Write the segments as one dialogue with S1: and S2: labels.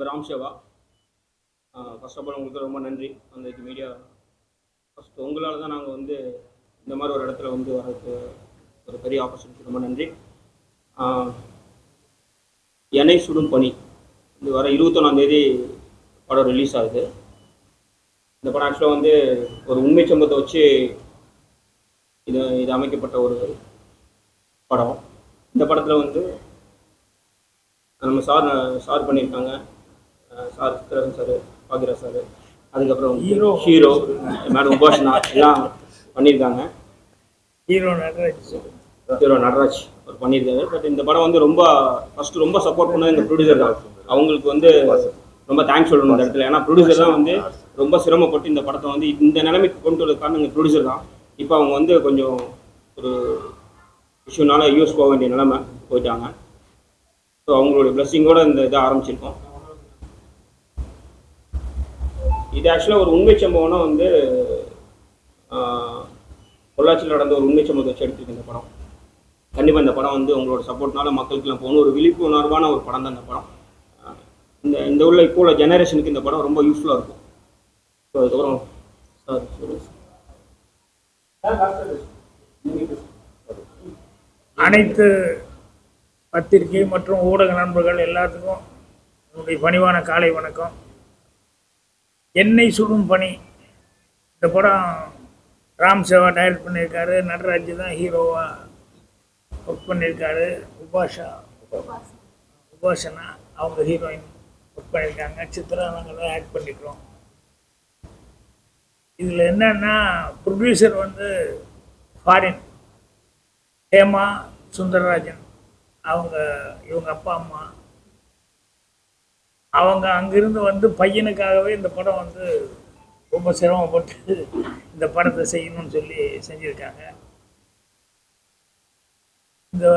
S1: பேர் Ram Seva. First of all உங்களுக்கு ரொம்ப நன்றி. அந்த மீடியா ஃபஸ்ட் உங்களால் தான் நாங்கள் வந்து இந்த மாதிரி ஒரு இடத்துல வந்து வரதுக்கு ஒரு பெரிய ஆப்பர்ச்சுனிட்டி ரொம்ப நன்றி. ஆஹ் எண்ணெய் சுடும் பணி. இது வர இருபத்தொன்னாந்தேதி படம் ரிலீஸ் ஆகுது. இந்த படம் ஆக்சுவலாக வந்து ஒரு உண்மை சம்பவத்தை வச்சு இது இது அமைக்கப்பட்ட ஒரு படம். இந்த படத்தில் வந்து நம்ம சார் சார் பண்ணியிருக்காங்க. Sir Chithiran sir Bagheera sir அதுக்கப்புறம்
S2: Hero.
S1: ஹீரோ மேடம் உபாஷனா எல்லாம் பண்ணியிருக்காங்க.
S2: ஹீரோ நடராஜ்.
S1: ஹீரோ நடராஜ் அவர் பண்ணியிருக்காரு. பட் இந்த படம் வந்து ரொம்ப ஃபர்ஸ்ட் ரொம்ப சப்போர்ட் பண்ணது இந்த ப்ரொடியூசர் தான். அவங்களுக்கு வந்து ரொம்ப தேங்க்ஸ் சொல்லணும் இந்த இடத்துல. ஏன்னா ப்ரொடியூசர் தான் வந்து ரொம்ப சிரமப்பட்டு இந்த படத்தை வந்து இந்த நிலைமைக்கு கொண்டு வரது காரணம் இந்த ப்ரொடியூசர் தான். இப்போ அவங்க வந்து கொஞ்சம் ஒரு இஷ்யூனால யூஎஸ் போக வேண்டிய நிலைமை போயிட்டாங்க. ஸோ அவங்களுடைய பிளஸ்ஸிங்கோட இந்த இதை ஆரம்பிச்சிருக்கோம். இது ஆக்சுவலாக ஒரு உண்மை சம்பவம்னா வந்து பொள்ளாச்சியில் நடந்த ஒரு உண்மை சம்பவத்தை வச்சு எடுத்திருக்கு இந்த படம். கண்டிப்பாக இந்த படம் வந்து உங்களோட சப்போர்ட்னால மக்களுக்குலாம் போகணும். ஒரு விழிப்புணர்வான ஒரு படம் தான் இந்த படம். இந்த இந்த உள்ள இப்போ உள்ள ஜெனரேஷனுக்கு இந்த படம் ரொம்ப யூஸ்ஃபுல்லாக இருக்கும். ஸோ அதுக்கப்புறம் சார்
S2: அனைத்து பத்திரிகை மற்றும் ஊடக நண்பர்கள் எல்லாத்துக்கும் என்னுடைய பணிவான காலை வணக்கம். எண்ணெய் சுடும் பணி. இந்த படம் ராம் சேவா டைரக்ட் பண்ணியிருக்காரு. நடராஜ் தான் ஹீரோவாக ஒர்க் பண்ணியிருக்காரு. உபாஷா. உபாஷனா அவங்க ஹீரோயின் ஒர்க் பண்ணியிருக்காங்க. சித்ரா நாங்கள் ஆக்ட் பண்ணிக்கிறோம். இதில் என்னன்னா ப்ரொடியூசர் வந்து ஃபாரின் ஹேமா சுந்தரராஜன். அவங்க இவங்க அப்பா அம்மா. அவங்க அங்கிருந்து வந்து பையனுக்காகவே இந்த படம் வந்து ரொம்ப சிரமப்பட்டு இந்த படத்தை செய்யணும்னு சொல்லி செஞ்சுருக்காங்க. இந்த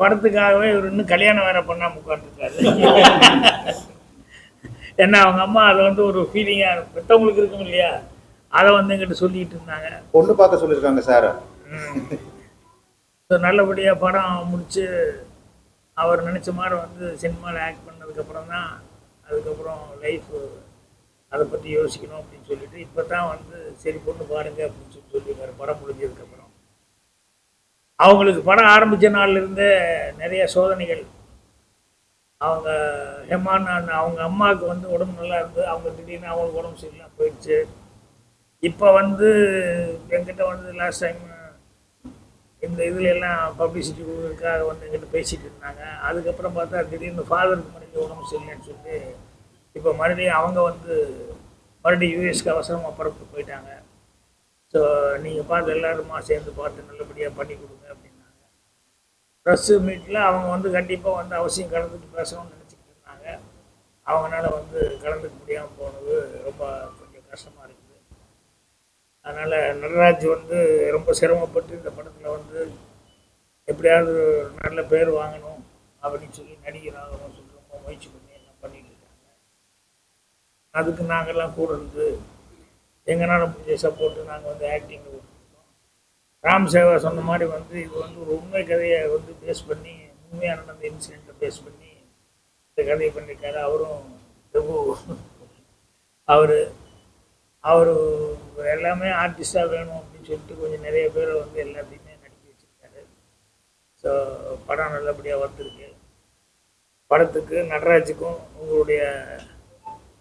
S2: படத்துக்காகவே இவர் இன்னும் கல்யாணம் வேற பண்ணாம உட்காந்துருக்காரு ஏன்னா அவங்க அம்மா அதை வந்து ஒரு ஃபீலிங்காக பெற்றவங்களுக்கு இருக்கும். இல்லையா? அதை வந்து எங்கிட்ட சொல்லிட்டு இருந்தாங்க.
S3: பொண்ணு பார்க்க சொல்லியிருக்காங்க சார்
S2: ஸோ நல்லபடியாக படம் முடித்து அவர் நினச்ச மாதிரி வந்து சினிமாவில் ஆக்ட் பண்ணதுக்கப்புறம் தான் அதுக்கப்புறம் லைஃப் அதை பற்றி யோசிக்கணும் அப்படின்னு சொல்லிட்டு இப்போ தான் வந்து சரி பொண்ணு பாருங்க அப்படின்னு சொல்லி சொல்லியிருக்காரு. படம் முடிஞ்சதுக்கப்புறம் அவங்களுக்கு படம் ஆரம்பித்த நாள்லேருந்தே நிறைய சோதனைகள். அவங்க ஹெமான் அவங்க அம்மாவுக்கு வந்து உடம்பு நல்லா இருந்து அவங்க திடீர்னு அவங்களுக்கு உடம்பு சரியில்லாம போயிடுச்சு. இப்போ வந்து எங்கிட்ட வந்து லாஸ்ட் டைம் இந்த இதில் எல்லாம் பப்ளிசிட்டிக்காக வந்து எங்கிட்ட பேசிகிட்டு இருந்தாங்க. அதுக்கப்புறம் பார்த்தா திடீர்னு ஃபாதருக்கு மறுபடியும் உடம்பு சரியில்லைன்னு சொல்லி இப்போ மறுபடியும் அவங்க வந்து மறுபடியும் யூஎஸ்க்கு அவசரமாக பரப்பு போயிட்டாங்க. ஸோ நீங்கள் பார்த்து எல்லாருமா சேர்ந்து பார்த்து நல்லபடியாக பண்ணி கொடுங்க அப்படின்னாங்க. ப்ரெஸ்ஸு மீட்டில் அவங்க வந்து கண்டிப்பாக வந்து அவசியம் கலந்துட்டு பேசணும்னு நினச்சிக்கிட்டு இருந்தாங்க. அவங்களால வந்து கலந்துக்க முடியாமல் போனது ரொம்ப கொஞ்சம் கஷ்டமாக இருக்குது அதனால் நடராஜ் வந்து ரொம்ப சிரமப்பட்டு இந்த படத்தில் வந்து எப்படியாவது நல்ல பேர் வாங்கணும் அப்படின்னு சொல்லி நடிகர் ஆகணும்னு சொல்லி ரொம்ப முயற்சி பண்ணி எல்லாம் பண்ணிட்டு இருக்காங்க. அதுக்கு நாங்கள்லாம் கூட இருந்து எங்களால் முடிஞ்ச சப்போர்ட்டு நாங்கள் வந்து ஆக்டிங்கில் கொடுத்துருக்கோம். ராம் சேவா சொன்ன மாதிரி வந்து இது வந்து ஒரு உண்மை கதையை வந்து பேஸ் பண்ணி உண்மையாக நடந்த இன்சிடெண்ட்டை பேஸ் பண்ணி இந்த கதையை பண்ணியிருக்காரு. அவரும் பிரபு அவர் அவர் எல்லாமே ஆர்டிஸ்டாக வேணும் அப்படின்னு சொல்லிட்டு கொஞ்சம் நிறைய பேரை வந்து எல்லாத்தையுமே நடிக்க வச்சுருக்காரு. ஸோ படம் நல்லபடியாக வந்திருக்கு. படத்துக்கு நடராஜுக்கும் உங்களுடைய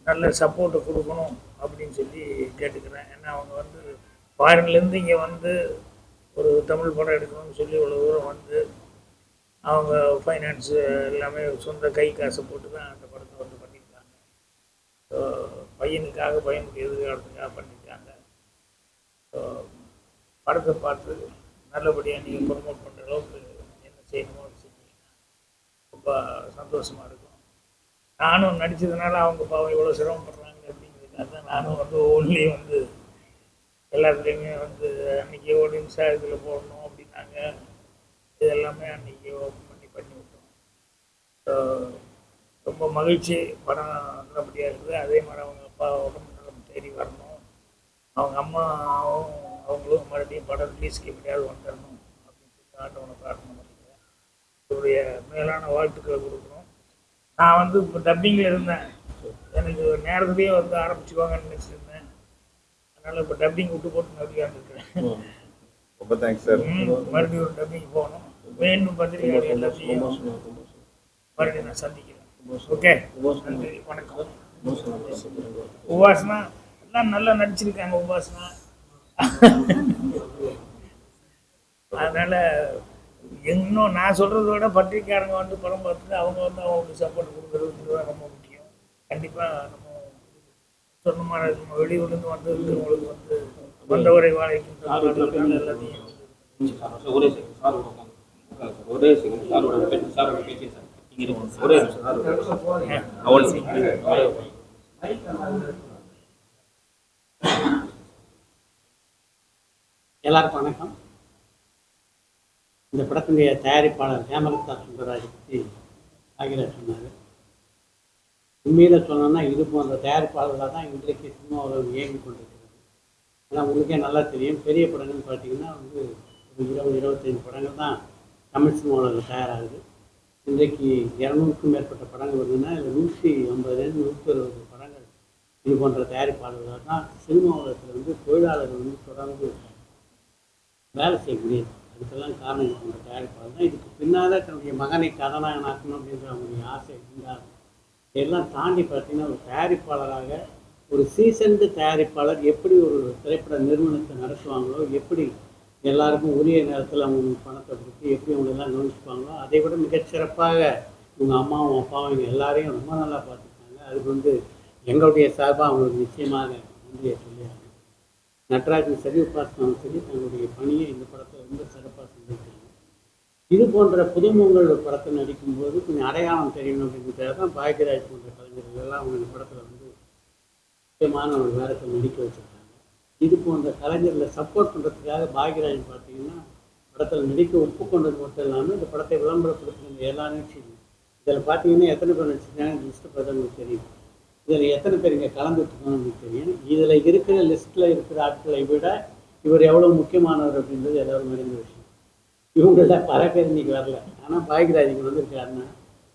S2: நல்ல சப்போர்ட்டை கொடுக்கணும் அப்படின்னு சொல்லி கேட்டுக்கிறேன். ஏன்னா அவங்க வந்து ஃபாரின்லேருந்து இங்கே வந்து ஒரு தமிழ் படம் எடுக்கணும்னு சொல்லி இவ்வளோ தூரம் வந்து அவங்க ஃபைனான்ஸு எல்லாமே சொந்த கை காசை போட்டு தான் அந்த ஸோ பையனுக்காக பையனுக்கு எதிர்காலத்துக்காக பண்ணியிருக்காங்க. ஸோ படத்தை பார்த்து நல்லபடியாக நீங்கள் ப்ரொமோட் பண்ணுற அளவுக்கு என்ன செய்யணுமோ செஞ்சீங்கன்னா ரொம்ப சந்தோஷமாக இருக்கும். நானும் நடித்ததுனால அவங்க பாவம் இவ்வளோ சிரமப்படுறாங்க அப்படிங்கிறதுக்காக தான் நானும் வந்து ஒன்லி வந்து எல்லாத்துலேயுமே வந்து அன்றைக்கி ஆடியன்ஸாக இதில் போடணும் அப்படின்னாங்க. இது எல்லாமே அன்றைக்கி ஓப்பன் பண்ணி பண்ணி விட்டோம் ஸோ ரொம்ப மகிழ்ச்சி படம் நல்லபடியாக இருக்குது. அதே மாதிரி அவங்க அப்பா உடம்பு நலம் தேடி வரணும். அவங்க அம்மாவும் அவங்களும் மறுபடியும் படம் ரிலீஸ்க்கு எப்படியாவது வந்துடணும் அப்படின்னு சொல்லி ஆண்டவனை பிரார்த்தனை பண்ணிக்கிறேன் இவருடைய மேலான வாழ்த்துக்களை கொடுக்கணும். நான் வந்து இப்போ டப்பிங்கில் இருந்தேன். எனக்கு நேரத்துலேயே வந்து ஆரம்பிச்சுக்குவாங்கன்னு நினச்சிருந்தேன். அதனால் இப்போ டப்பிங் விட்டு போட்டு நம்பிக்கான்னு இருக்கிறேன்.
S3: ரொம்ப தேங்க்ஸ் சார்
S2: ம், மறுபடியும் ஒரு டப்பிங் போகணும். மீண்டும் பத்திரிகை எல்லாத்தையும் மறுபடியும் நான் சந்திக்கிறேன். ஓகே. வணக்கம் உபாசனா எல்லாம் நல்லா நடிச்சிருக்காங்க உபாசனா. அதனால இன்னும் நான் சொல்றதை விட பத்திரிக்கையாளங்க வந்து படம் பார்த்துட்டு அவங்க வந்து அவங்களுக்கு சப்போர்ட் கொடுக்குறது ரொம்ப முக்கியம். கண்டிப்பாக நம்ம சொன்ன நம்ம வெளியூர்லேருந்து வந்து இருக்கிறவங்களுக்கு வந்து வந்தவரை வாழைக்கும் எல்லாத்தையும்
S1: ஒரே செகண்ட் சார் ஒரே செகண்ட் சாரோட பேச்சு சாரோட பேச்சு சார். ஒரே அவள்
S4: எல்லாருக்கும் வணக்கம். இந்த படத்தினுடைய தயாரிப்பாளர் ஹேமலதா சுந்தரராஜை பற்றி ஆகிராஜ் சொன்னார். உண்மையில் சொல்லணும்னா இது போன்ற தயாரிப்பாளர்களாக தான் இன்றைக்கு சினிமா உலகம் இயங்கி கொண்டிருக்கிறது. ஏன்னா உங்களுக்கே நல்லா தெரியும். பெரிய படங்கள்னு பார்த்தீங்கன்னா வந்து ஒரு இருபது இருபத்தஞ்சி படங்கள் தான் தமிழ் சினிமா உலகில் தயாராகுது. இன்றைக்கு இரநூறுக்கும் மேற்பட்ட படங்கள் வருதுன்னா இதில் நூற்றி ஐம்பதுலேருந்து நூற்றி அறுபது படங்கள் இது போன்ற தயாரிப்பாளர்களாக தான் சினிமா உலகத்தில் வந்து தொழிலாளர்கள் வந்து தொடர்ந்து வேலை செய்ய முடியுது. அதுக்கெல்லாம் காரணம் இது போன்ற தயாரிப்பாளர் தான். இதுக்கு பின்னால் தன்னுடைய மகனை கதாநாயகனாக்கணும் அப்படின்ற அவங்களுடைய ஆசை இருந்தாலும் இதெல்லாம் தாண்டி பார்த்தீங்கன்னா ஒரு தயாரிப்பாளராக ஒரு சீசன்டு தயாரிப்பாளர் எப்படி ஒரு திரைப்பட நிறுவனத்தை நடத்துவாங்களோ எப்படி எல்லாருக்கும் உரிய நேரத்தில் அவங்க பணத்தை கொடுத்து எப்படி அவங்களெல்லாம் கவனிச்சுப்பாங்களோ அதை விட மிகச்சிறப்பாக உங்கள் அம்மாவும் அப்பாவும் எங்கள் எல்லாரையும் ரொம்ப நல்லா பார்த்துருக்காங்க அதுக்கு வந்து எங்களுடைய சார்பாக அவங்களுக்கு நிச்சயமாக நன்றியை சொல்லியாங்க நட்ராஜன் சரி உபாசனாவும் சரி தங்களுடைய பணியை இந்த படத்தை ரொம்ப சிறப்பாக செஞ்சுருக்காங்க. இது போன்ற புதுமுகங்கள் படத்தை நடிக்கும்போது கொஞ்சம் அடையாளம் தெரியணும் அப்படிங்கிறதுக்காக தான் பாக்கியராஜ் போன்ற கலைஞர்கள் எல்லாம் அவங்க இந்த படத்தில் வந்து முக்கியமான ஒரு நேரத்தை நடிக்க வச்சுருக்காங்க. இது போன்ற கலைஞர்களை சப்போர்ட் பண்ணுறதுக்காக பாக்யராஜ் பார்த்தீங்கன்னா படத்தில் நடிக்க ஒப்புக்கொண்டது மட்டும் இல்லாமல் இந்த படத்தை விளம்பரப்படுத்துகிற எல்லா நிகழ்ச்சியும் இதில் பார்த்தீங்கன்னா எத்தனை பேர் நடிச்சிருக்காங்க லிஸ்ட்டு பார்த்தா உங்களுக்கு தெரியும். இதில் எத்தனை பேர் இங்கே கலந்துட்டுருக்கோம் உங்களுக்கு தெரியும். இதில் இருக்கிற லிஸ்ட்டில் இருக்கிற ஆட்களை விட இவர் எவ்வளோ முக்கியமானவர் அப்படின்றது எல்லோரும் அறிந்த விஷயம். இவங்கள பல பேர் இன்னைக்கு வரல. ஆனால் பாக்யராஜ் வந்திருக்காருன்னா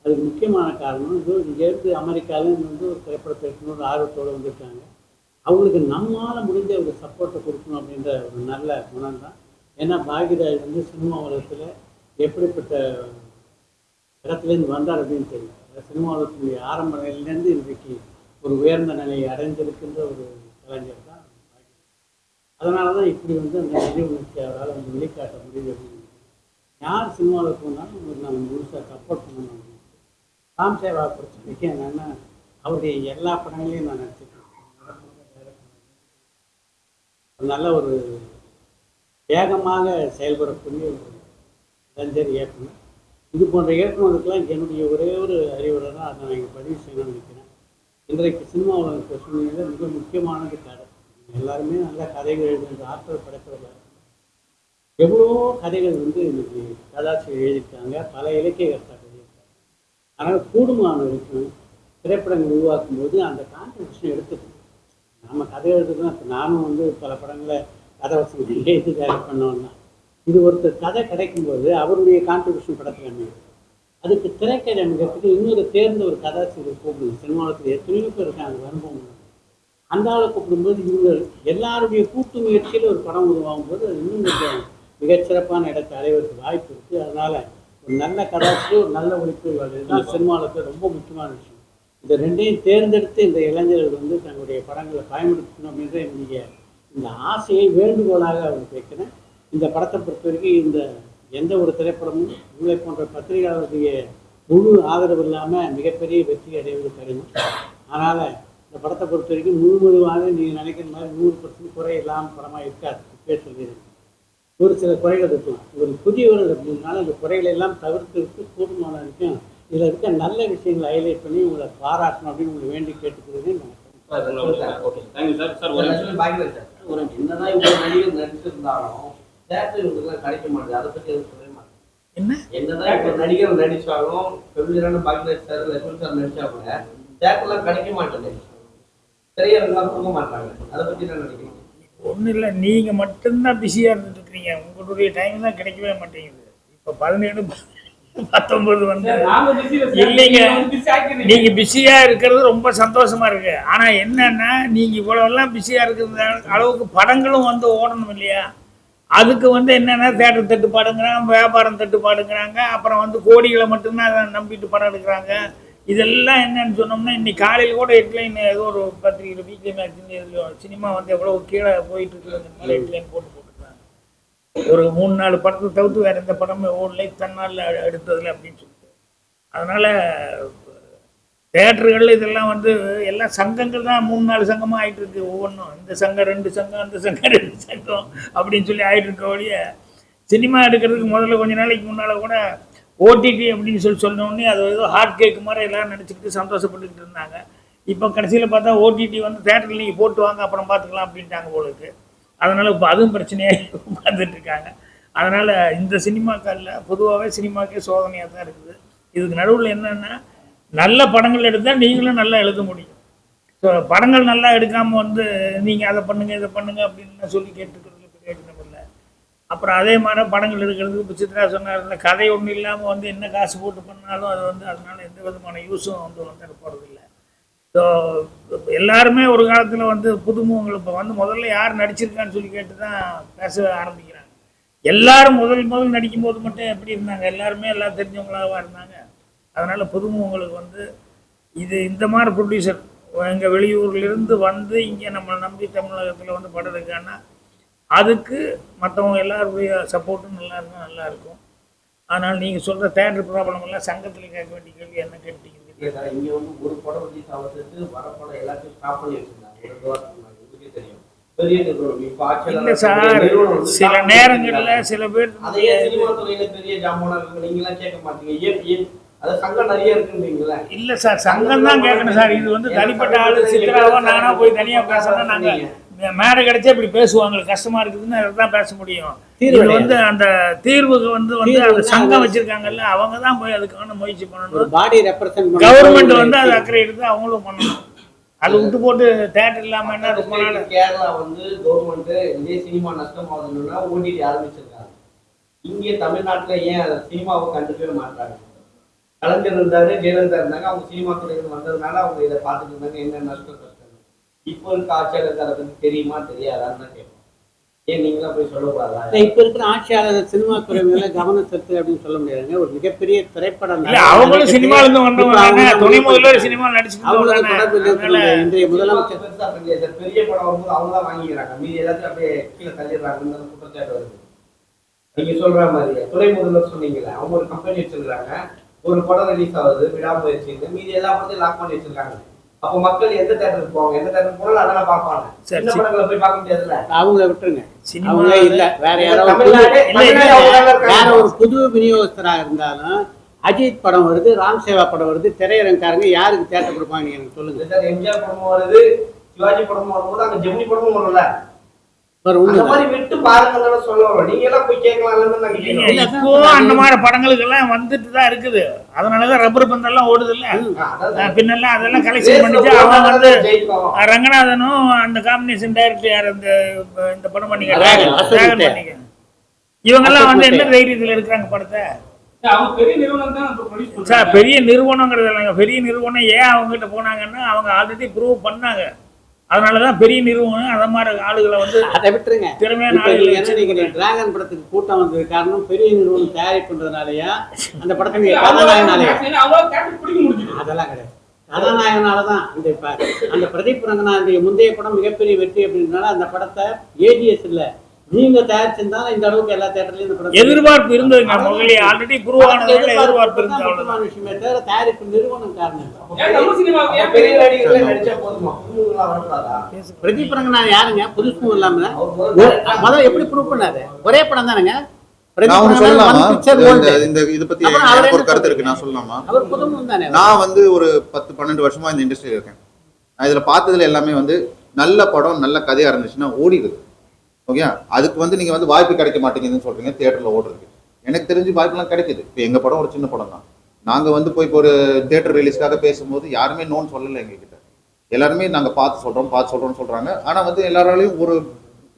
S4: அதுக்கு முக்கியமான காரணம் இது இங்கேருந்து அமெரிக்காவிலேருந்து வந்து ஒரு திரைப்படத்தை எடுக்கணும் ஒரு ஆர்வத்தோடு வந்திருக்காங்க. அவங்களுக்கு நம்மால் முடிஞ்ச ஒரு சப்போர்ட்டை கொடுக்கணும் அப்படின்ற ஒரு நல்ல குணம் தான் ஏன்னா பாகிராஜ் வந்து சினிமா உலகத்தில் எப்படிப்பட்ட இடத்துலேருந்து வந்தார் அப்படின்னு தெரியும் சினிமா உலகத்தினுடைய ஆரம்ப நிலையிலேருந்து இன்றைக்கு ஒரு உயர்ந்த நிலையை அடைஞ்சிருக்கின்ற ஒரு கலைஞர் தான் பாக்யராஜ் அதனால தான் இப்படி வந்து அந்த நிதி உணர்ச்சி அவரால் வந்து வெளிக்காட்ட முடியுது அப்படின்னு யார் சினிமாவில் போனாலும் உங்களுக்கு நாங்கள் முழுசாக சப்போர்ட் பண்ணணும் ராம் சேவா பிரச்சனைக்கு என்னென்னா அவருடைய எல்லா படங்களையும் நான் நடிச்சிருக்கேன் ஒரு நல்ல ஒரு வேகமாக செயல்படக்கூடிய ஒரு இளைஞர் இயக்குனர். இது போன்ற இயக்குநர்களுக்கெல்லாம் என்னுடைய ஒரே ஒரு அறிவுரை தான் அதை நான் இங்கே பதிவு செய்யணும்னு நினைக்கிறேன். இன்றைக்கு சினிமா உலகத்தை சூழ்நிலையில் மிக முக்கியமானது கதை. எல்லாருமே நல்ல கதைகள் எழுதுகிற ஆற்றல் படைத்தவர்கள். எவ்வளோ கதைகள் வந்து இன்னைக்கு கதாசிரியர் எழுதியிருக்காங்க பல இலக்கிய கர்த்தாக்கள் எழுதியிருக்காங்க. ஆனால் கூடுமான வரைக்கும் திரைப்படங்கள் உருவாக்கும் போது அந்த கான்ட்ரிபியூஷன் எடுத்துக்கணும். நம்ம கதை இப்போ நானும் வந்து பல படங்களை கதை வசனம் எழுதி டைரக்ட் பண்ணோம்னா இது ஒருத்தர் கதை கிடைக்கும்போது அவருடைய கான்ட்ரிபியூஷன் படத்தில் அமையும் அதுக்கு திரைக்கதை அமைக்கிறதுக்கு இன்னொரு தேர்ந்த ஒரு கதாசிரியர் கூப்பிடுது சினிமாவில் எத்தனையோ பேர் இருக்காங்க அனுபவம். அந்த ஆளை கூப்பிடும்போது இவங்க எல்லாருடைய கூட்டு முயற்சியில் ஒரு படம் உருவாகும் போது அது இன்னும் மிகச்சிறப்பான இடத்தை அடைவதற்கு வாய்ப்பு இருக்குது அதனால் ஒரு நல்ல கதாசிரியர் ஒரு நல்ல இதுதான் சினிமாவுக்கு ரொம்ப முக்கியமான விஷயம். இந்த ரெண்டையும் தேர்ந்தெடுத்து இந்த இளைஞர்கள் வந்து தங்களுடைய படங்களை பயன்படுத்தணும் அப்படின்ற என்னுடைய இந்த ஆசையை வேண்டுகோளாக அவர் வைக்கிறேன். இந்த படத்தை பொறுத்த வரைக்கும் இந்த எந்த ஒரு திரைப்படமும் உங்களை போன்ற பத்திரிகையாளருடைய முழு ஆதரவு இல்லாமல் மிகப்பெரிய வெற்றி அடைவது கடினம். அதனால் இந்த படத்தை பொறுத்த வரைக்கும் முழு நீங்கள் நினைக்கிற மாதிரி நூறு பர்சன்ட் குறை இல்லாமல் படமாக இருக்காது. இப்பே சொல்லிடுறேன். ஒரு சில குறைகள் இருக்கலாம் ஒரு புதியவர்கள் அப்படின்னால இந்த குறைகளை எல்லாம் தவிர்த்துவிட்டு கூடுமான வரைக்கும் இதில் இருக்க நல்ல விஷயங்களை ஹைலைட் பண்ணி உங்களை பாராட்டணும் அப்படின்னு உங்களை வேண்டி நான்
S1: சார் ஒரு
S5: என்னதான் இவ்வளவு நடிகர் நடிச்சிருந்தாலும் தேட்டர் இவங்களுக்கு கிடைக்க மாட்டேது அதை பத்தி எதுவும் சொல்லவே மாட்டேன்
S2: என்ன?
S5: என்னதான் இப்ப நடிகர் நடிச்சாலும் பெருமையான பாக்கியராஜ் சார் லட்சுமி சார் நடிச்சா கூட தேட்டர்லாம் கிடைக்க மாட்டேங்குது. திரையரங்கெல்லாம் கொடுக்க மாட்டாங்க. அதை பத்தி என்ன நினைக்கிறீங்க?
S2: ஒன்றும் இல்லை. நீங்கள் மட்டும்தான் பிஸியாக இருந்துட்டு இருக்கிறீங்க உங்களுடைய டைம் தான் கிடைக்கவே மாட்டேங்குது. இப்போ பதினேழு பத்தொன்பது வந்து. இல்லைங்க.
S6: நீங்க
S2: பிஸியா இருக்கிறது ரொம்ப சந்தோஷமா இருக்கு ஆனா என்னன்னா நீங்க இவ்வளவு எல்லாம் பிஸியா இருக்கிற அளவுக்கு படங்களும் வந்து ஓடணும் இல்லையா அதுக்கு வந்து என்னன்னா தேட்டர் தட்டுப்பாடுங்கிறாங்க வியாபாரம் தட்டுப்பாடுங்கிறாங்க அப்புறம் வந்து கோடிகளை மட்டும்தான் அதை நம்பிட்டு படம் எடுக்கிறாங்க இதெல்லாம் என்னன்னு சொன்னோம்னா இன்னைக்கு காலையில் கூட ஹெட்லைன் ஏதோ ஒரு பத்திரிகையில் வீக்லி மேக்சின் சினிமா வந்து எவ்வளவு கீழே போயிட்டு இருக்குது போட்டு போட்டுருக்காங்க ஒரு மூணு நாலு படத்தை தவிர்த்து வேற எந்த படமும் ஓடலை தன்னால் எடுத்ததில்லை அப்படின்னு சொல்லிட்டு. அதனால தேட்டர்கள் இதெல்லாம் வந்து எல்லாம் சங்கங்கள் தான் மூணு நாலு சங்கமாக ஆயிட்டு இருக்கு ஒவ்வொன்றும் இந்த சங்கம் ரெண்டு சங்கம் அந்த சங்கம் ரெண்டு சங்கம் அப்படின்னு சொல்லி ஆகிட்டு இருக்க ஒழிய சினிமா எடுக்கிறதுக்கு முதல்ல கொஞ்ச நாளைக்கு முன்னால் கூட ஓடிடி அப்படின்னு சொல்லி சொன்னோடனே அது ஏதோ ஹார்ட் கேக் மாதிரி எல்லாம் நினச்சிக்கிட்டு சந்தோஷப்பட்டுக்கிட்டு இருந்தாங்க. இப்போ கடைசியில் பார்த்தா ஓடிடி வந்து தேட்டரில் நீங்கள் போட்டு வாங்க அப்புறம் பார்த்துக்கலாம் அப்படின்ட்டாங்க போல அதனால் இப்போ அதுவும் பிரச்சனையாக பார்த்துட்டு இருக்காங்க அதனால் இந்த சினிமாக்களில் பொதுவாகவே சினிமாக்கே சோதனையாக தான் இருக்குது. இதுக்கு நடுவில் என்னென்னா நல்ல படங்கள் எடுத்தால் நீங்களும் நல்லா எழுத முடியும். ஸோ படங்கள் நல்லா எடுக்காமல் வந்து நீங்கள் அதை பண்ணுங்கள் இதை பண்ணுங்கள் அப்படின்னு சொல்லி கேட்டுக்கிறதுல பிரயோஜனம் இல்லை. அப்புறம் அதே மாதிரி படங்கள் எடுக்கிறதுக்கு இப்போ சித்ரா சொன்னார் இந்த கதை ஒன்றும் இல்லாமல் வந்து என்ன காசு போட்டு பண்ணாலும் அது வந்து அதனால் எந்த விதமான யூஸும் வந்து வந்து போகிறதில்ல ஸோ எல்லாருமே ஒரு காலத்தில் வந்து புதுமுகங்கள் இப்போ வந்து முதல்ல யார் நடிச்சிருக்கான்னு சொல்லி கேட்டு தான் பேச ஆரம்பிக்கிறாங்க. எல்லாரும் முதல் முதல் நடிக்கும்போது மட்டும் எப்படி இருந்தாங்க? எல்லாருமே எல்லாம் தெரிஞ்சவங்களாக இருந்தாங்க. அதனால் புதுமுகங்களுக்கு வந்து இது இந்த மாதிரி ப்ரொடியூசர் எங்கள் வெளியூர்லேருந்து வந்து இங்கே நம்மளை நம்பி தமிழகத்தில் வந்து படம் அதுக்கு மற்றவங்க எல்லாருடைய சப்போர்ட்டும் நல்லா இருந்தால் நல்லாயிருக்கும் ஆனால் நீங்கள் சொல்கிற தேட்டர் ப்ராப்ளம் எல்லாம் சங்கத்தில் கேட்க வேண்டிய கேள்வி என்ன கேட்டீங்க?
S5: சார், இங்க வந்து ஒரு படம் ரிலீஸ் ஆகிறதுக்கு வர படம் எல்லாத்தையும் ஸ்டாப் பண்ணி வச்சிருந்தாங்க. ஒரு முன்னாடி. தெரியும்.
S2: இல்லை சார் சில நேரங்களில். சில பேர்
S5: அதையே சினிமா துறையில பெரிய ஜாமானா இருக்கு நீங்க எல்லாம் கேட்க மாட்டீங்க.
S2: இல்லை சார் சங்கம் தான் கேட்கணும் சார். இது வந்து தனிப்பட்ட ஆள் சித்ராவோ நானா போய் தனியாக பேசுனா நாங்கள் மேடை கிடைச்சா இப்படி பேசுவாங்க. கஷ்டமா இருக்குதுன்னு தான் பேச முடியும். இது வந்து அந்த தீர்வுக்கு வந்து வந்து அந்த சங்கம் வச்சிருக்காங்கல்ல அவங்க தான் போய் அதுக்கான முயற்சி பண்ணணும்.
S4: பாடி ரெப்ரசன்ட்
S2: கவர்மெண்ட் வந்து அது அக்கறை எடுத்து அவங்களும் பண்ணணும். அது விட்டு போட்டு தேட்டர் இல்லாம என்ன ரொம்ப நாள்?
S5: கேரளா வந்து கவர்மெண்ட் இதே சினிமா நஷ்டம் ஆகுதுன்னா ஓடிடி ஆரம்பிச்சிருக்காங்க. இங்கே தமிழ்நாட்டுல ஏன் அதை சினிமாவை கண்டுக்கவே மாட்டாங்க கலைஞர் இருந்தாரு ஜெயலலிதா இருந்தாங்க அவங்க சினிமா துறையில் வந்ததுனால அவங்க இதை பார்த்துட்டு இருந்தாங்க என்ன நஷ்டம் இப்போ இருக்க ஆட்சியாளருக்கு அதை பத்தி தெரியுமா தெரியாதான்னு தான் கேட்போம். ஏன் நீங்களாம் போய் சொல்லக்கூடாதா?
S4: இப்ப இருக்கிற ஆட்சியாளர் சினிமா துறை மேல கவனம் செலுத்து அப்படின்னு சொல்ல முடியாதுங்க. ஒரு மிகப்பெரிய திரைப்படம்
S2: இல்ல அவங்களும் சினிமால இருந்து வந்தவங்க துணை முதல்வர் சினிமா
S4: சொல்லுங்க. இன்றைய முதலமைச்சர்
S5: பெருசா. பெரிய படம் வரும்போது அவங்க தான் வாங்கிக்கிறாங்க. மீதி எல்லாத்தையும் அப்படியே கீழே தள்ளிடுறாங்கன்னு குற்றச்சாட்டு வருது. நீங்க சொல்ற மாதிரி துணை முதல்வர் சொன்னீங்களே அவங்க ஒரு கம்பெனி வச்சிருக்காங்க ஒரு படம் ரிலீஸ் ஆகுது விடாமுயற்சின்னு மீதி எல்லா படத்தையும் லாக் பண்ணி வச்சிருக்காங்க. அப்போ மக்கள் எந்த தேட்டருக்கு போவாங்க? எந்த தேட்டருக்கு போனாலும் அதெல்லாம் பார்ப்பாங்க. சின்ன. படங்களை போய் பார்க்க முடியாதுல்ல?
S4: அவங்கள விட்டுருங்க. அவங்களே இல்ல வேற யாராவது வேற. ஒரு புது விநியோகஸ்தரா இருந்தாலும் அஜித் படம் வருது ராம் சேவா படம் வருது திரையரங்காரங்க யாருக்கு தேட்டர் கொடுப்பாங்க எனக்கு சொல்லுங்க.
S5: எம்ஜிஆர் படமும் வருது சிவாஜி படமும் வரும்போது அங்க ஜெமினி படமும் வரும்ல?
S2: இப்போ அந்த மாதிரி படங்களுக்கு எல்லாம் வந்துட்டு தான் இருக்குது. அதனாலதான் ரப்பர் பந்தெல்லாம் ஓடுது இல்ல பின்னெல்லாம் அதெல்லாம் கலெக்ஷன் பண்ணிட்டு அவன் வந்து. ரங்கநாதனும் அந்த காம்பினேஷன் டைரக்டர் யார் இந்த இந்த படம் பண்ணிக்க இவங்கெல்லாம் வந்து என்ன தைரியத்துல எடுக்கிறாங்க படத்தை?
S6: பெரிய
S2: நிறுவனங்கிறது இல்லைங்க பெரிய நிறுவனம் ஏன் அவங்க கிட்ட போனாங்கன்னா அவங்க ஆல்ரெடி ப்ரூவ் பண்ணாங்க. அதனாலதான் பெரிய நிறுவனம் அந்த மாதிரி ஆளுகளை வந்து
S4: அதை விட்டுருங்க.
S2: திறமையான ஆளுகளை
S4: டிராகன் படத்துக்கு கூட்டம் வந்தது காரணம் பெரிய நிறுவனம் தயாரிப்புன்றதுனாலயா அந்த படத்துக்கு
S6: முடிஞ்சது.
S4: அதெல்லாம் கிடையாது. கதாநாயகனால தான் இந்த இப்ப அந்த பிரதீப் ரங்கநாதனுடைய முந்தைய படம் மிகப்பெரிய வெற்றி அப்படின்றனால அந்த படத்தை ஏஜிஎஸ் இல்ல நீங்க தயாரிச்சிருந்தாலும் இந்த அளவுக்கு எல்லா தேட்டர்லயும்
S2: எதிர்பார்ப்பு இருந்ததுங்க முதல்ல ஆல்ரெடி ப்ரூவ் ஆனதுனால எதிர்பார்ப்பு இருந்தது
S4: தான்
S2: அவ்வளவுதான்.
S4: விஷயமே தவிர தயாரிப்பு நிறுவனம் காரணம்
S5: பெரிய நடிகர்களே நடிச்சா போதுமா?
S4: பிரதீப் ரங்கநாதன் யாருங்க? புதுசும் இல்லாம.
S5: முதல்ல
S4: எப்படி ப்ரூவ் பண்ணாரு? ஒரே படம் தானேங்க?
S3: கருத்து இருக்கு நான்? சொல்லலாமா? நான் வந்து ஒரு பத்து பன்னெண்டு வருஷமா இந்த இண்டஸ்ட்ரியில் இருக்கேன். நான் இதுல பார்த்ததுல எல்லாமே வந்து நல்ல படம் நல்ல கதையா இருந்துச்சுன்னா ஓடிடுது. ஓகே அதுக்கு வந்து நீங்கள் வந்து வாய்ப்பு கிடைக்க மாட்டேங்குதுன்னு சொல்கிறீங்க தேட்டரில் ஓடுறதுக்கு. எனக்கு தெரிஞ்சு வாய்ப்புலாம் கிடைக்குது. இப்போ எங்கள் படம் ஒரு சின்ன படம் தான். நாங்கள் வந்து போய் இப்போ ஒரு தேட்டர் ரிலீஸ்க்காக பேசும்போது யாருமே நோன் சொல்லலை எங்ககிட்ட. எல்லாருமே நாங்கள் பார்த்து சொல்கிறோம் பார்த்து சொல்கிறோம்னு சொல்கிறாங்க ஆனால் வந்து எல்லாராலையும் ஒரு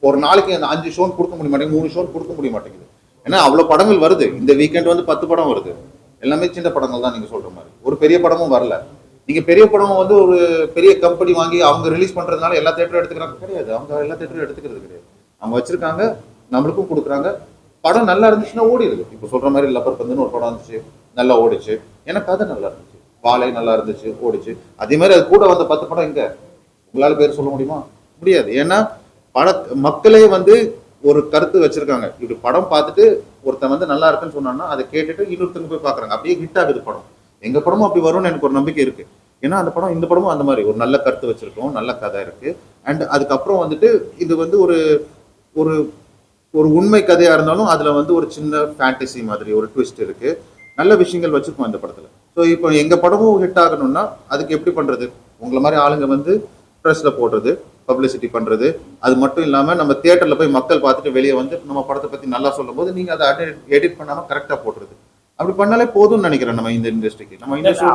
S3: ஒரு நாளைக்கு அந்த அஞ்சு ஷோன் கொடுக்க முடிய மாட்டேங்குது மூணு ஷோன் கொடுக்க முடிய மாட்டேங்குது. ஏன்னா அவ்வளோ படங்கள் வருது. இந்த வீக்கெண்ட் வந்து பத்து படம் வருது. எல்லாமே சின்ன படங்கள் தான் நீங்கள் சொல்கிற மாதிரி. ஒரு பெரிய படமும் வரல. நீங்கள் பெரிய படம் வந்து ஒரு பெரிய கம்பெனி வாங்கி அவங்க ரிலீஸ் பண்ணுறதுனால எல்லா தேட்டரும் எடுத்துக்கிறாங்க. கிடையாது. அவங்க எல்லா தேட்டரும் எடுத்துக்கிறது கிடையாது. அவங்க வச்சிருக்காங்க நம்மளுக்கும் கொடுக்குறாங்க. படம் நல்லா இருந்துச்சுன்னா ஓடிடுது. இப்போ சொல்ற மாதிரி லப்பர் பந்துன்னு ஒரு படம் இருந்துச்சு நல்லா ஓடிச்சு. ஏன்னா கதை நல்லா இருந்துச்சு. பாலை நல்லா இருந்துச்சு ஓடிச்சு. அதே மாதிரி அது கூட வந்த பத்து படம் எங்க? உங்களால் பேர் சொல்ல முடியுமா? முடியாது. ஏன்னா பட மக்களே வந்து ஒரு கருத்து வச்சிருக்காங்க. இப்படி படம் பார்த்துட்டு ஒருத்தன் வந்து நல்லா இருக்குன்னு சொன்னான்னா அதை கேட்டுட்டு இன்னொருத்தங்க போய் பார்க்குறாங்க. அப்படியே ஹிட் ஆகுது படம். எங்க படமும் அப்படி வரும்னு எனக்கு ஒரு நம்பிக்கை இருக்கு. ஏன்னா அந்த படம் இந்த படமும் அந்த மாதிரி. ஒரு நல்ல கருத்து வச்சிருக்கோம் நல்ல கதை இருக்கு. அண்ட் அதுக்கப்புறம் வந்துட்டு இது வந்து ஒரு ஒரு ஒரு உண்மை கதையாக இருந்தாலும் அதில் வந்து ஒரு சின்ன ஃபேண்டசி மாதிரி ஒரு ட்விஸ்ட் இருக்குது நல்ல விஷயங்கள் வச்சுருக்கோம் இந்த படத்தில். ஸோ இப்போ எங்கள் படமும் ஹிட் ஆகணும்னா அதுக்கு எப்படி பண்ணுறது உங்களை மாதிரி ஆளுங்க வந்து ப்ரெஸ்ஸில் போடுறது பப்ளிசிட்டி பண்ணுறது அது மட்டும் இல்லாமல் நம்ம தியேட்டரில் போய் மக்கள் பார்த்துட்டு வெளியே வந்து நம்ம படத்தை பற்றி நல்லா சொல்லும்போது நீங்கள் அதை எடிட் பண்ணாமல் கரெக்டாக போடுறது அப்படி பண்ணாலே போதும்னு நினைக்கிறேன் நம்ம இந்த இண்டஸ்ட்ரிக்கு நம்ம இண்டஸ்ட்ரி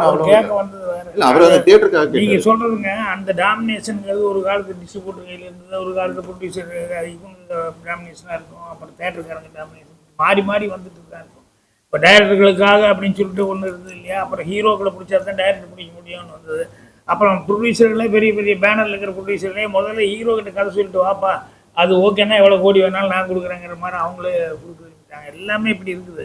S3: இல்ல அவர் அந்த தியேட்டருக்காக
S2: நீங்க. சொல்றதுங்க அந்த டாமினேஷனுங்கிறது ஒரு காலத்து டிஸ்ட்ரிபியூட்டர் கையில் இருந்தது ஒரு காலத்து ப்ரொடியூசர் இவங்க டாமினேஷனாக இருக்கும் அப்புறம் தேட்டருக்காரங்க டாமினேஷன் மாறி மாறி வந்துட்டு தான் இருக்கும். இப்போ டைரக்டர்களுக்காக அப்படின்னு சொல்லிட்டு ஒன்று இருந்தது இல்லையா? அப்புறம் ஹீரோக்களை பிடிச்சா தான் டைரக்டர் பிடிக்க முடியும்னு வந்தது. அப்புறம் ப்ரொடியூசர்களே பெரிய பெரிய பேனரில் இருக்கிற ப்ரொடியூசர்களே முதல்ல ஹீரோ கிட்ட கதை சொல்லிட்டு வாப்பா அது ஓகேன்னா எவ்வளோ கோடி வேணாலும் நான் கொடுக்குறேங்கிற மாதிரி அவங்களே கொடுத்துருக்காங்க எல்லாமே இப்படி இருக்குது.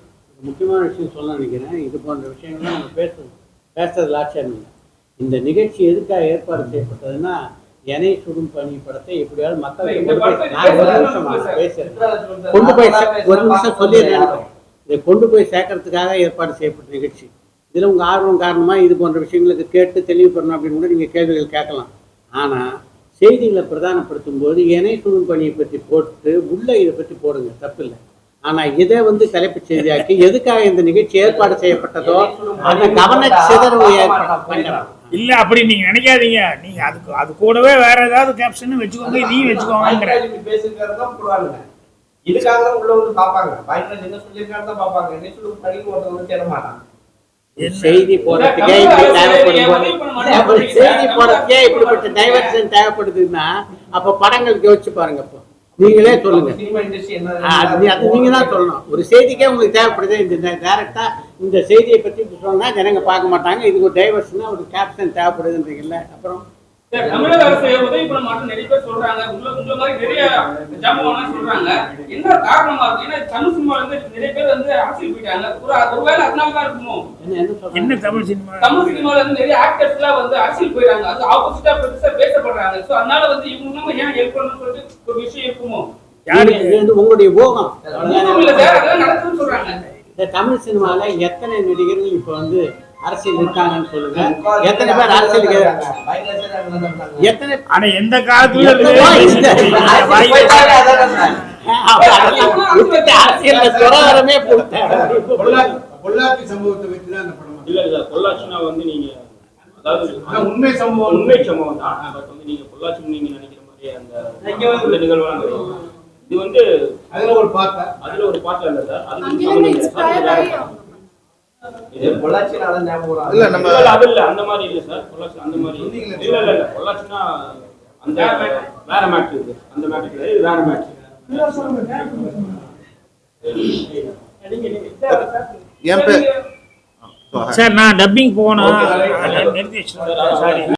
S4: முக்கியமான விஷயம் சொல்ல நினைக்கிறேன். இது போன்ற விஷயங்கள்லாம் நம்ம பேச பேசுறதுல ஆட்சேபம் இல்லை. இந்த நிகழ்ச்சி எதுக்காக ஏற்பாடு செய்யப்பட்டதுன்னா எனை சுடும் பணி படத்தை எப்படியாவது மக்கள்
S6: இந்த
S4: கொண்டு போய்
S6: பேசுறது
S4: நிமிஷம் ஒரு நிமிஷம் சொல்லிடுறேன். இதை கொண்டு போய் சேர்க்கறதுக்காக ஏற்பாடு செய்யப்பட்ட நிகழ்ச்சி. இதில் உங்கள் ஆர்வம் காரணமாக இது போன்ற விஷயங்களுக்கு கேட்டு தெளிவு பண்ணணும் அப்படின்னு கூட நீங்கள் கேள்விகள் கேட்கலாம். ஆனால் செய்திகளை பிரதானப்படுத்தும் போது இணை சுடும் பணியை பற்றி போட்டு உள்ள இதை பற்றி போடுங்க. தப்பில்லை. ஆனால் இதை வந்து தலைப்புச் செய்தியாக்கி எதுக்காக இந்த நிகழ்ச்சி ஏற்பாடு செய்யப்பட்டதோ அந்த கவன சிதறவு ஏற்பட
S2: இல்ல அப்படி நீங்க நினைக்காதீங்க. நீங்க அதுக்கு அது கூடவே வேற ஏதாவது கேப்ஷன் வச்சுக்கோங்க
S5: தான் போடுவாங்க. இதுக்காக தான் உள்ள வந்து என்ன சொல்லியிருக்காரு தான் பார்ப்பாங்க. என்ன சொல்லி படிக்க ஒருத்தவங்க வந்து தேட மாட்டாங்க
S4: செய்தி போடுறதுக்கே இப்படி தேவைப்படும் செய்தி போடுறதுக்கே இப்படிப்பட்ட டைவர்ஷன் தேவைப்படுதுன்னா அப்ப படங்களுக்கு யோசிச்சு பாருங்க அப்போ நீங்களே சொல்லுங்க. அது நீங்க தான் சொல்லணும். ஒரு செய்திக்கே உங்களுக்கு தேவைப்படுது. இந்த டைரக்டா இந்த செய்தியை பத்தி சொன்னா ஜனங்க பார்க்க மாட்டாங்க. இதுக்கு ஒரு டைவர்ஷனா ஒரு கேப்ஷன் தேவைப்படுதுன்றீங்கல்ல. அப்புறம்
S6: தமிழக அரசு உதவி பண்ண மாட்டோம் நிறைய பேர் சொல்றாங்க. உங்களை உங்களை மாதிரி நிறைய ஜாம்பவான்லாம் சொல்றாங்க. என்ன காரணமா இருக்கு? ஏன்னா தமிழ் சினிமால இருந்து நிறைய பேர் வந்து அரசியல் போயிட்டாங்க. ஒரு ஒருவேளை அதனால தான் இருக்குமோ?
S4: என்ன என்ன சொல்றாங்க?
S2: என்ன தமிழ் சினிமா?
S6: தமிழ் சினிமால இருந்து நிறைய ஆக்டர்ஸ் எல்லாம் வந்து அரசியல் போயிறாங்க. அது ஆப்போசிட்டா பெருசா பேசப்படுறாங்க. சோ அதனால வந்து இவங்க நம்ம ஏன் ஹெல்ப் பண்ணணும்னு சொல்லிட்டு ஒரு விஷயம் இருக்குமோ?
S2: யாருக்கு
S4: இது வந்து உங்களுடைய போகம்.
S6: நடக்குதுன்னு சொல்றாங்க.
S4: இந்த தமிழ் சினிமால எத்தனை நடிகர்கள் இப்ப வந்து அரசியல் இருக்காங்கன்னு சொல்லுங்க. எத்தனை பேர் அரசியலுக்கு எத்தனை
S2: ஆனா எந்த காலத்துல
S4: துறவரமே போட்டாங்க
S7: பொள்ளாச்சி சம்பவத்தை வச்சு தான் அந்த படம்
S1: இல்ல இல்ல பொள்ளாச்சினா வந்து நீங்க அதாவது
S7: ஆனா உண்மை சம்பவம்
S1: உண்மை சம்பவம் தான். பட் வந்து நீங்க பொள்ளாச்சி நீங்க நினைக்கிற மாதிரி அந்த
S5: இங்க வந்து-
S1: அந்த நிகழ்வுலாம் இது வந்து
S7: அதுல ஒரு பார்த்தா
S1: அதுல ஒரு பாட்டுல இல்ல சார். அது
S3: இல்ல, நம்ம-
S1: இல்ல, இல்ல, அது இல்ல அந்த மாதிரி இல்ல சார். பொள்ளாச்சி அந்த மாதிரி இல்ல. இல்ல இல்ல பொள்ளாச்சினா அந்த வேற இது. அந்த கிடையாது இது வேற மேட்ரு
S3: என் பேர்
S2: சார் நான் டப்பிங் சாரி